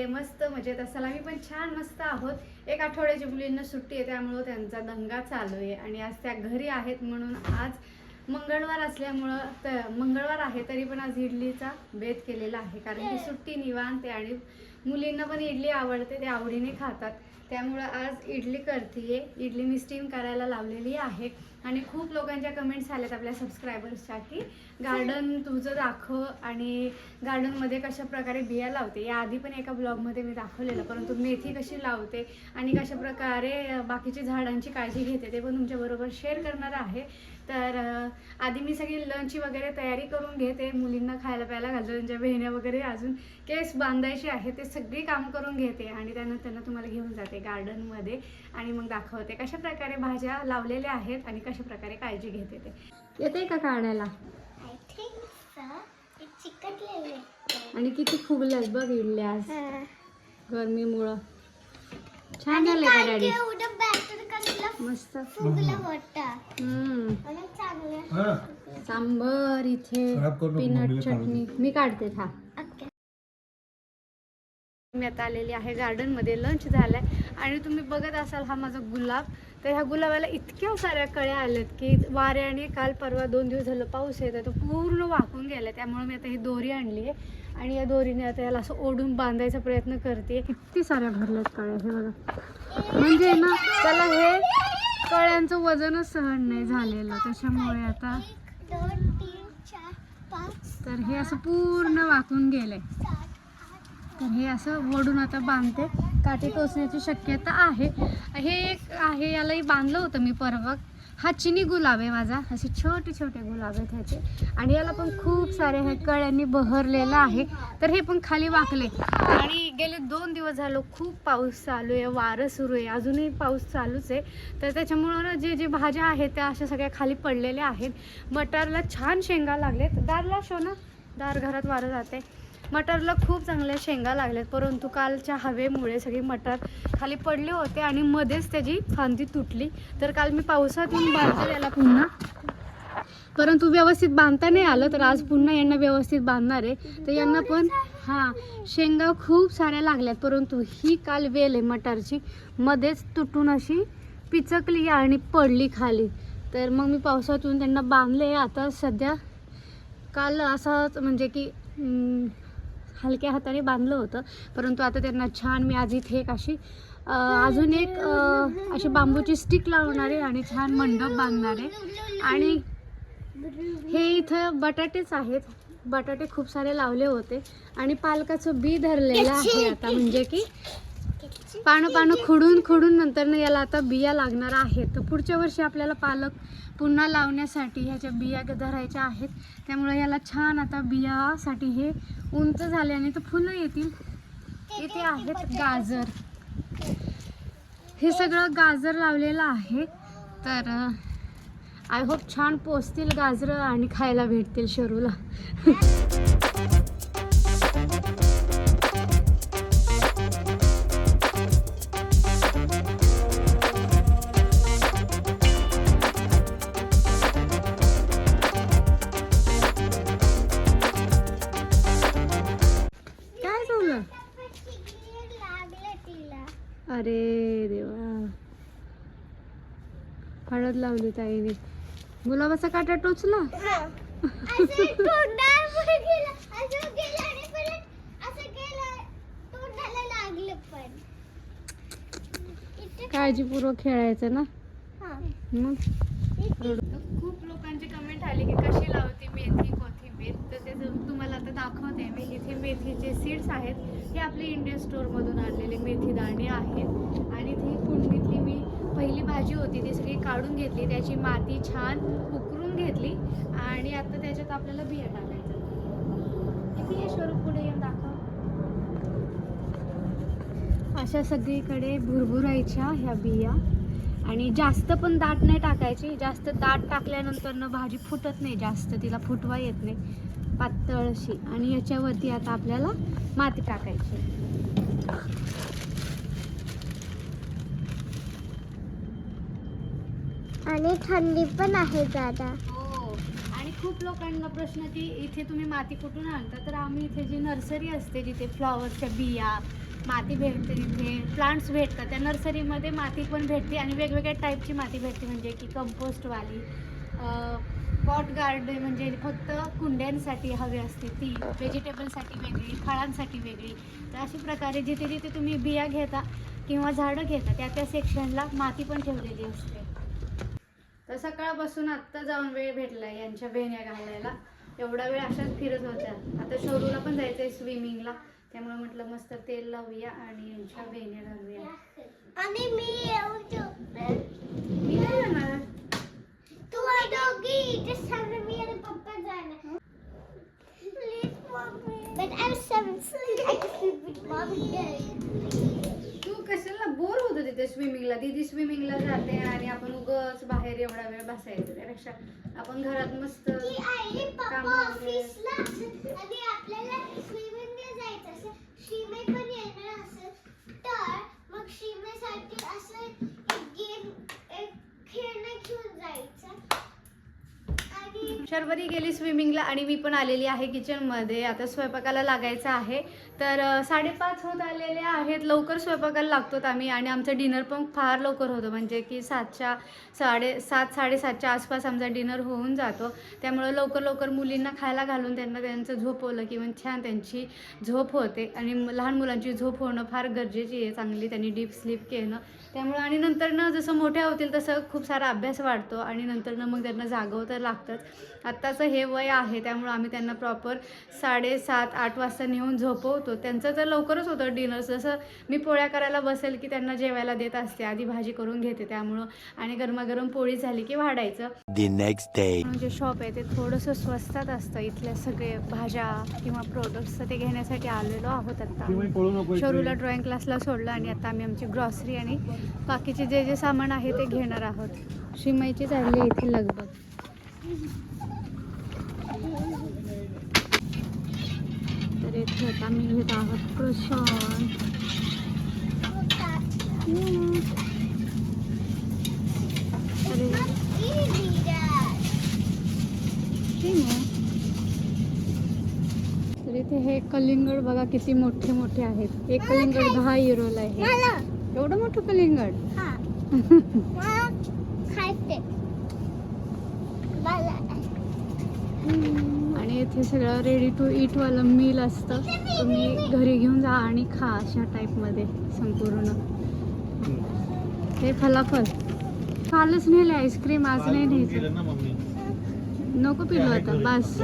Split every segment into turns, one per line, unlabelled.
सगळे मस्त मजेत असाल आम्ही पण छान मस्त आहोत. एक आठवड्याची मुलींना सुट्टी आहे त्यामुळं त्यांचा दंगा चालू आहे. आणि आज त्या घरी आहेत म्हणून आज मंगळवार असल्यामुळं त मंगळवार आहे तरी पण आज इडलीचा बेत केलेला आहे. कारण की सुट्टी निवांत आहे आणि मुलींना पण इडली आवडते ते आवडीने खातात. त्यामुळं आज इडली करते इडली मी स्टीम करायला लावलेली आहे. आणि खूप लोकांच्या कमेंट्स आल्यात आपल्या सबस्क्रायबर्सच्या की गार्डन तुझं दाखव आणि गार्डनमध्ये कशा प्रकारे बिया लावते. या आधी पण एका ब्लॉगमध्ये मी दाखवलेलं परंतु मेथी कशी लावते आणि कशा प्रकारे बाकीची झाडांची काळजी घेते ते पण तुमच्याबरोबर शेअर करणार आहे. तर आधी मी सगळी लंच वगैरे तयारी करून घेते मुलींना खायला प्यायला घालतो त्यांच्या बहिण्या वगैरे अजून केस बांधायचे आहे ते सगळी कामं करून घेते आणि त्यानंतर त्यांना तुम्हाला घेऊन जाते गार्डनमध्ये आणि मग दाखवते कशा प्रकारे भाज्या लावलेल्या आहेत आणि कशा प्रकारे काळजी घेते ते. येते का काढायला? आणि किती फुगल्यात बघ इडल्या गरमीमुळं. छान झाले का डॅडी?
एवढं बॅटर कसलं
मस्त.
फुगलं होतं
हम्म.
आणि चांगलं.
हा.
सांबर इथे
खराब करू नको,
पीनट चटणी. मी काढते था
ओके.
मी आता आलेली आहे गार्डनमध्ये लंच झालाय. आणि तुम्ही बघत असाल हा माझा गुलाब. तर ह्या गुलाबाला इतक्या साऱ्या कळ्या आल्यात की वाऱ्याने काल परवा दोन दिवस झालं पाऊस येत तो पूर्ण वाकून गेला त्यामुळे मी आता ही दोरी आणली आहे. आणि या दोरीने आता याला असं ओढून बांधायचा प्रयत्न करते. किती साऱ्या भरल्यात काळ्या हे बघा. म्हणजे ना त्याला हे कळ्यांचं वजनच सहन नाही झालेलं. त्याच्यामुळे आता तर हे असं पूर्ण वाकून गेलंय. तर हे असं वडून आता बांधते. काठी टोचण्याची शक्यता आहे. हे एक आहे यालाही बांधलं होतं मी परवा हा चिनी गुलाब आहे माझा. असे छोटे छोटे गुलाब आहेत ह्याचे. आणि याला पण खूप सारे हे कळ्यांनी बहरलेलं आहे. तर हे पण खाली वाकले. आणि गेले दोन दिवस झालो खूप पाऊस चालू आहे वारं सुरू आहे. अजूनही पाऊस चालूच आहे. तर त्याच्यामुळं ना जे जे भाज्या आहेत त्या अशा सगळ्या खाली पडलेल्या आहेत. मटारला छान शेंगा लागलेत. दारला शो ना दार घरात वारं जाते मटारला खूप चांगल्या शेंगा लागल्यात परंतु कालच्या हवेमुळे सगळी मटार खाली पडले होते आणि मध्येच त्याची फांदी तुटली. तर काल मी पावसात येऊन बांधलं याला पुन्हा. परंतु व्यवस्थित बांधता नाही आलं तर आज पुन्हा यांना व्यवस्थित बांधणार आहे. तर यांना पण हां शेंगा खूप साऱ्या लागल्यात परंतु ही काल वेल आहे मटारची. मध्येच तुटून अशी पिचकली आणि पडली खाली. तर मग मी पावसातून त्यांना बांधले आता सध्या काल असंच म्हणजे की हलक्या हाताने बांधलं होतं. परंतु आता त्यांना छान मी आज इथे एक अशी अजून एक अशी बांबूची स्टिक लावणारे आणि छान मंडप बांधणारे आणि हे इथं बटाटेच आहेत. बटाटे खूप सारे लावले होते. आणि पालकाचं बी धरलेलं आहे आता म्हणजे की पानं पानं खुडून खुडून नंतरनं याला आता बिया लागणार आहेत. तर पुढच्या वर्षी आपल्याला पालक पुन्हा लावण्यासाठी ह्याच्या बिया धरायच्या आहेत. त्यामुळे याला छान आता बियासाठी हे उंच झाले आणि तर फुलं येतील. इथे आहेत गाजर. हे सगळं गाजर लावलेलं आहे. तर आय होप छान पोचतील गाजरं आणि खायला भेटतील शरूला हळद लावली ताईने. गुलाबाचा काटा टोचला?
असं तोंडावर गेलं असं गेलं आणि परत असं गेलं तोंडाला लागलं पण. इथे
काळजीपूर्वक खेळायचं ना?
हा.
मग? खूप लोकांची कमेंट आली की कशी लावते मेथी कोथिंबीर? तर ते जर तुम्हाला आता दाखवते मी इथे मेथीचे सीड्स आहेत. हे आपले इंडियन स्टोअरमधून आणलेले मेथी दाणे आहेत. आणि इथे ही कुंडीतली मी पहिली भाजी होती ती सगळी काढून घेतली त्याची माती छान उकरून घेतली आणि आता त्याच्यात आपल्याला बिया टाकायचं. बिया स्वरूप पुढे येऊन दाखव. अशा सगळीकडे भुरभुरायच्या ह्या बिया. आणि जास्त पण दाट नाही टाकायची जास्त दाट टाकल्यानंतर ना भाजी फुटत नाही जास्त तिला फुटवा येत नाही. पातळशी. आणि याच्यावरती आता आपल्याला माती टाकायची.
आणि थंडी पण आहे दादा.
हो आणि खूप लोकांना प्रश्न की इथे तुम्ही माती कुठून आणता? तर आम्ही इथे जी नर्सरी असते जिथे फ्लॉवरच्या बिया माती भेटते तिथे प्लांट्स भेटतात. त्या नर्सरीमध्ये माती पण भेटते आणि वेगवेगळ्या टाईपची माती भेटते म्हणजे की कंपोस्टवाली पॉट गार्डन म्हणजे फक्त कुंड्यांसाठी हवी असते ती व्हेजिटेबलसाठी वेगळी फळांसाठी वेगळी. तर अशा प्रकारे जिथे जिथे तुम्ही बिया घेता किंवा झाडं घेता त्या त्या सेक्शनला माती पण ठेवलेली असते. तर सकाळपासून आत्ता जाऊन वेळ भेटला यांच्या वेण्या घालायला. एवढा वेळ अशाच फिरत होत्या. आता शोरूला पण जायचं आहे स्विमिंगला. त्यामुळे म्हटलं मस्त तेल लावूया आणि यांच्या वेण्या घालूया.
आणि मी येऊ शकते
मी नाही जाणार
तू दोघी इथे सांग मी आणि पप्पा जाणार. Please, mommy. But I'm seven. I can sleep with mommy.
तू कशाला बोर होतो तिथे स्विमिंगला दीदी स्विमिंगला जाते आणि आपण उगच बाहेर एवढा वेळ बसायचं त्यापेक्षा आपण घरात मस्त काम
खेळणं घेऊन जायचं.
शर्वरी गेली स्विमिंगला आणि मी पण आलेली आहे किचनमध्ये. आता स्वयंपाकाला लागायचं आहे. तर साडेपाच होत आलेले आहेत. लवकर स्वयंपाकाला लागतोत आम्ही आणि आमचं डिनर पण फार लवकर होतं. म्हणजे की सातच्या साडे सात साडेसातच्या आसपास आमचा डिनर होऊन जातो. त्यामुळं लवकर लवकर मुलींना खायला घालून त्यांना त्यांचं झोपवलं की मग छान त्यांची झोप होते. आणि लहान मुलांची झोप होणं फार गरजेची आहे. चांगली त्यांनी डीप स्लीप घेणं त्यामुळं आणि नंतर ना जसं मोठ्या होतील तसं खूप सारा अभ्यास वाढतो आणि नंतर ना मग त्यांना जागव तर लागतंच आत्ताचं हे वय आहे त्यामुळं आम्ही त्यांना प्रॉपर साडेसात आठ वाजता नेऊन झोपवतो. त्यांचं तर लवकरच होतं डिनर. जसं मी पोळ्या करायला बसेल की त्यांना जेवायला देत असते आधी भाजी करून घेते त्यामुळं. आणि गरमागरम पोळी झाली की वाढायचं. जे शॉप आहे ते थोडंसं स्वस्तात असतं. इथल्या सगळे भाज्या किंवा प्रोडक्ट्स ते घेण्यासाठी आलेलो आहोत आता. शोरूला ड्रॉइंग क्लासला सोडलं आणि आता आम्ही आमची ग्रॉसरी आणि बाकीचे जे जे सामान आहे ते घेणार आहोत. शिमाईची चालली इथे लगबग. तर इथे आता आम्ही घेत आहोत प्रशांत अरे तर इथे हे कलिंगड बघा किती मोठे मोठे आहेत. एक कलिंगड दहा युरोला आहे. एवढं मोठं कलिंगड?
हा. खायचे.
आणि इथे सगळं रेडी टू इट वालं मील असतं. तुम्ही घरी घेऊन जा आणि खा अशा टाईपमध्ये संपूर्ण. हे फलाफल. कालच नेले आईस्क्रीम आज नाही न्यायचं. नको पिलो आता बस.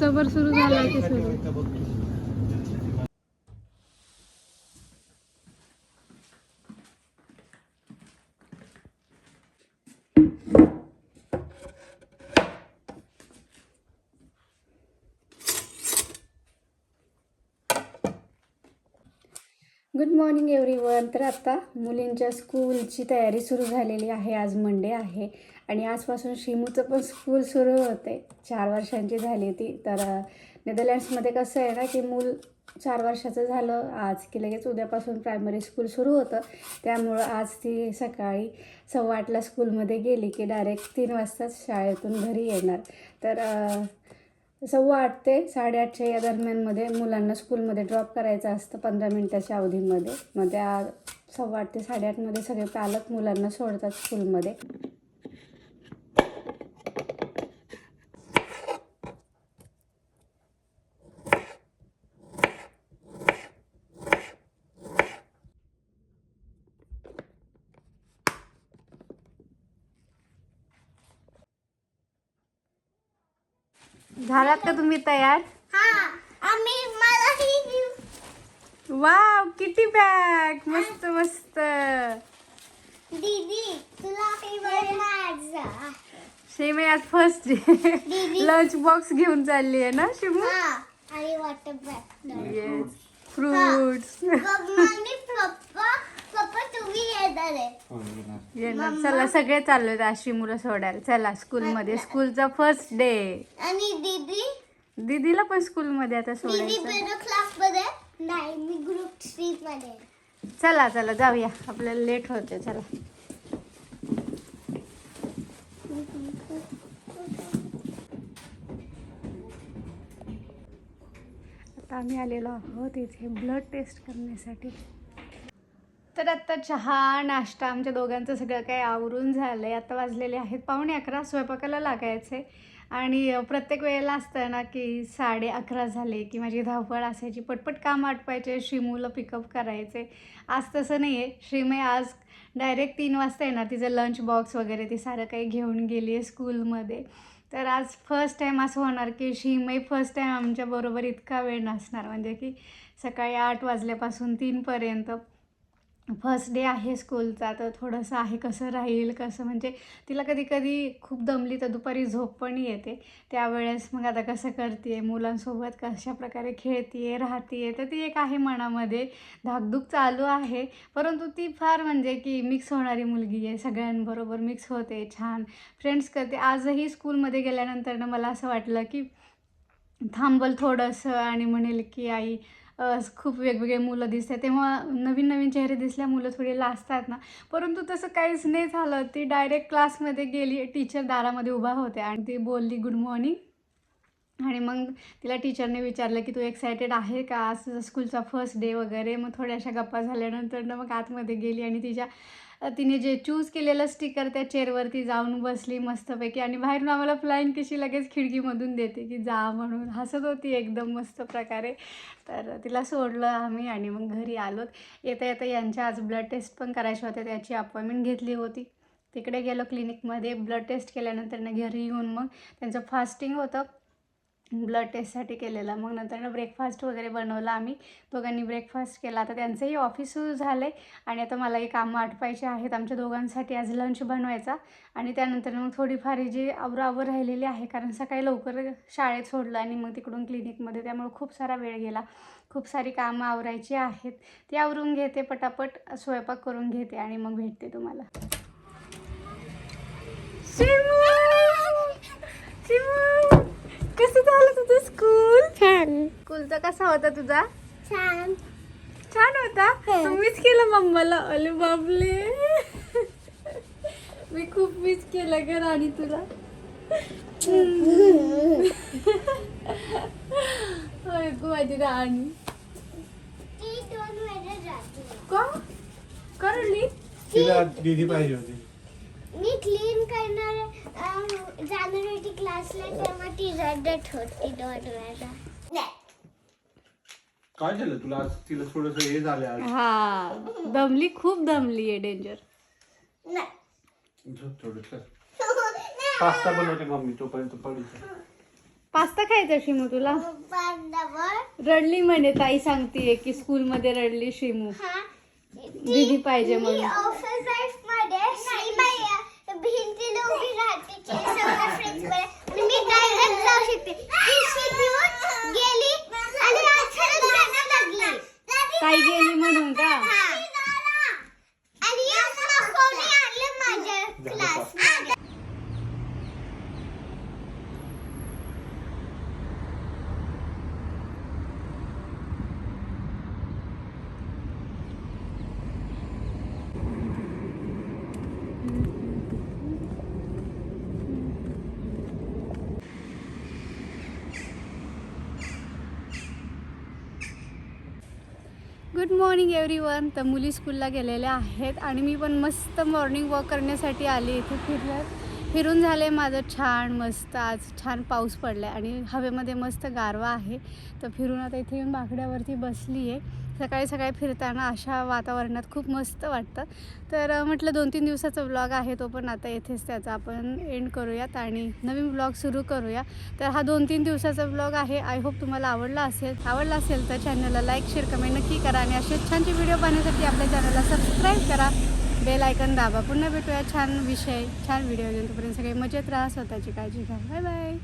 सबर सुरू झाला की सुरू मॉर्निंग एव्हरीवन तर आता मुलींच्या स्कूलची तयारी सुरू झालेली आहे. आज मंडे आहे. आणि आजपासून शिमूचं पण स्कूल सुरू होते. चार वर्षांची झाली ती तर नेदरलँड्समध्ये कसं आहे ना की मूल चार वर्षाचं झालं. आज की लगेच उद्यापासून प्रायमरी स्कूल सुरू होतं. त्यामुळं आज ती सकाळी सव्वा आठला स्कूलमध्ये गेली की डायरेक्ट तीन वाजताच शाळेतून घरी येणार. तर सव्वा आठ ते साडेआठच्या या दरम्यानमध्ये मुलांना स्कूलमध्ये ड्रॉप करायचं असतं पंधरा मिनटाच्या अवधीमध्ये. मग त्या सव्वा आठ ते साडेआठमध्ये सगळे पालक मुलांना सोडतात स्कूलमध्ये. झालात का तुम्ही तयार?
हा
वाव किती बॅग! मस्त मस्त.
दीदी तुला
शेमे आज फर्स्ट लंच बॉक्स घेऊन चालली आहे ना शिमू?
हा आणि वॉटर बॅग
येस फ्रुट्स
येणार
चला सगळे चाललोय आज शिमूला सोडायला. चला स्कूलमध्ये. स्कूलचा फर्स्ट डे
आणि दीदी?
दीदीला पण स्कूलमध्ये आता
दीदी
सोडायचं.
क्लासमध्ये नाही मी ग्रुप स्ट्रीटमध्ये आहे.
चला चला जाऊया. आपल्याला लेट होते चला. आता आम्ही आलेलो आहोत इथे ब्लड टेस्ट करण्यासाठी. तर आत्ता चहा नाश्ता आमच्या दोघांचं सगळं काही आवरून झालं आहे आता वाजलेले आहेत पावणे अकरा स्वयंपाकाला लागायचे. आणि प्रत्येक वेळेला असतं ना की साडे अकरा झाले की माझी धावपळ असायची. पटपट काम आटपायचे श्रीमूला पिकअप करायचे. आज तसं नाही आहे श्रीमय आज डायरेक्ट तीन वाजता येणार. तिचं लंच बॉक्स वगैरे ती सारं काही घेऊन गेली आहे स्कूलमध्ये तर आज फर्स्ट टाईम असं होणार की श्रीमय फर्स्ट टाईम आमच्याबरोबर इतका वेळ नसणार म्हणजे की सकाळी आठ वाजल्यापासून तीनपर्यंत फर्स्ट डे आहे स्कूलचा तर थोडंसं आहे कसं राहील कसं म्हणजे तिला कधी कधी खूप दमली तर दुपारी झोप पण येते. त्यावेळेस मग आता कसं करते मुलांसोबत कशा प्रकारे खेळते राहते तर ती एक आहे मनामध्ये. धाकधूक चालू आहे परंतु ती फार म्हणजे की मिक्स होणारी मुलगी आहे. सगळ्यांबरोबर मिक्स होते छान फ्रेंड्स करते. आजही स्कूलमध्ये गेल्यानंतरनं मला असं वाटलं की थांबल थोडंसं आणि म्हणेल की आई खूप वेगवेगळे मुलं दिसते तेव्हा नवीन नवीन चेहरे दिसल्या मुलं थोडी लाजतात ना. परंतु तसं काहीच नाही झालं. ती डायरेक्ट क्लासमध्ये गेली. टीचर दारामध्ये उभा होते आणि ती बोलली गुड मॉर्निंग आणि मग तिला टीचरने विचारलं की तू एक्सायटेड आहे का? आज स्कूलचा फर्स्ट डे वगैरे. मग थोड्याशा गप्पा झाल्यानंतर मग आतमध्ये गेली आणि तिच्या तिने जे चूज केलेलं स्टिकर त्या चेअरवरती जाऊन बसली मस्तपैकी. आणि बाहेरून आम्हाला फ्लाईंग कशी लगेच खिडकीमधून देते की जा म्हणून हसत होती एकदम मस्त प्रकारे. तर तिला सोडलं आम्ही आणि मग घरी आलोत येता येता यांच्या आज ब्लड टेस्ट पण करायचे होते त्याची अपॉइंटमेंट घेतली होती. तिकडे गेलो क्लिनिकमध्ये ब्लड टेस्ट केल्यानंतर ना घरी येऊन मग त्यांचं फास्टिंग होतं. ब्लड टेस्टसाठी केलेलं. मग नंतर ब्रेकफास्ट वगैरे बनवला आम्ही. दोघांनी ब्रेकफास्ट केला. आता त्यांचंही ऑफिस सुरू झालं आहे आणि आता मलाही कामं आटपायचे आहेत. आमच्या दोघांसाठी आज लंच बनवायचा. आणि त्यानंतर मग थोडीफार जी आवरावर राहिलेली आहे. कारण सकाळी लवकर शाळेत सोडलं आणि मग तिकडून क्लिनिकमध्ये त्यामुळे खूप सारा वेळ गेला. खूप सारी कामं आवरायची आहेत. ती आवरून घेते. पटापट स्वयंपाक करून घेते आणि मग भेटते तुम्हाला. कसं झालं तुझं स्कूल
छान.
स्कूलचा कसा होता तुझा?
छान.
छान होता? तुम्हीच केलं मम्माला? अले बाबले मी खूप मिस केलं ग राणी तुला. माझी राणी. का? करली
तिला दीदी पाहिजे होती.
मी क्लीन करणार जाणार होती क्लासला तेव्हा ती रडत होती दोन वेळा.
काय झालं तुला? आज तिला थोडस हे झालं आज.
हा दमली खूप दमली आहे डेंजर
झोप पास्ता बनवते मम्मी तोपर्यंत पडीच
पास्ता खायचा शिमू तुला? रडली म्हणे ताई सांगतीये की स्कूलमध्ये रडली शिमू.
हा.
दीदी पाहिजे
मी
म्हणून.
ऑफिस लाईफमध्ये भिंतीला उभी राहते सगळ्या फ्रेंड्समध्ये. आणि मी डायरेक्ट जाऊ शकते ती शिकून गेली आणि अचानक रडायला लागली.
ताई गेली म्हणून का
हा. आणि मग कोणी आणलं माझ्या क्लासमध्ये
गुड मॉर्निंग एव्हरी वन तर मुली स्कूलला गेलेल्या आहेत आणि मी पण मस्त मॉर्निंग वॉक करण्यासाठी आली इथे फिरत फिरून झाले माझं छान मस्त. आज छान पाऊस पडला आहे आणि हवेमध्ये मस्त गारवा आहे. तर फिरून आता इथे येऊन बाकड्यावरती बसली आहे सकाळी सकाळी फिरताना अशा वातावरणात खूप मस्त वाटतं. तर म्हटलं दोन तीन दिवसाचा ब्लॉग आहे तो पण आता येथेच त्याचा आपण एंड करूयात आणि नवीन ब्लॉग सुरू करूया. तर हा दोन तीन दिवसाचा ब्लॉग आहे. आय होप तुम्हाला आवडला असेल. आवडला असेल तर चॅनलला लाईक शेअर कमेंट नक्की करा आणि असेच छानचे व्हिडिओ पाहण्यासाठी आपल्या चॅनलला सबस्क्राईब करा. बेल आयकन दाबा. पुन्हा भेटूया छान विषय छान व्हिडिओ घेऊन. तोपर्यंत सगळे मजेत राहा स्वतःची काळजी घ्या. Bye bye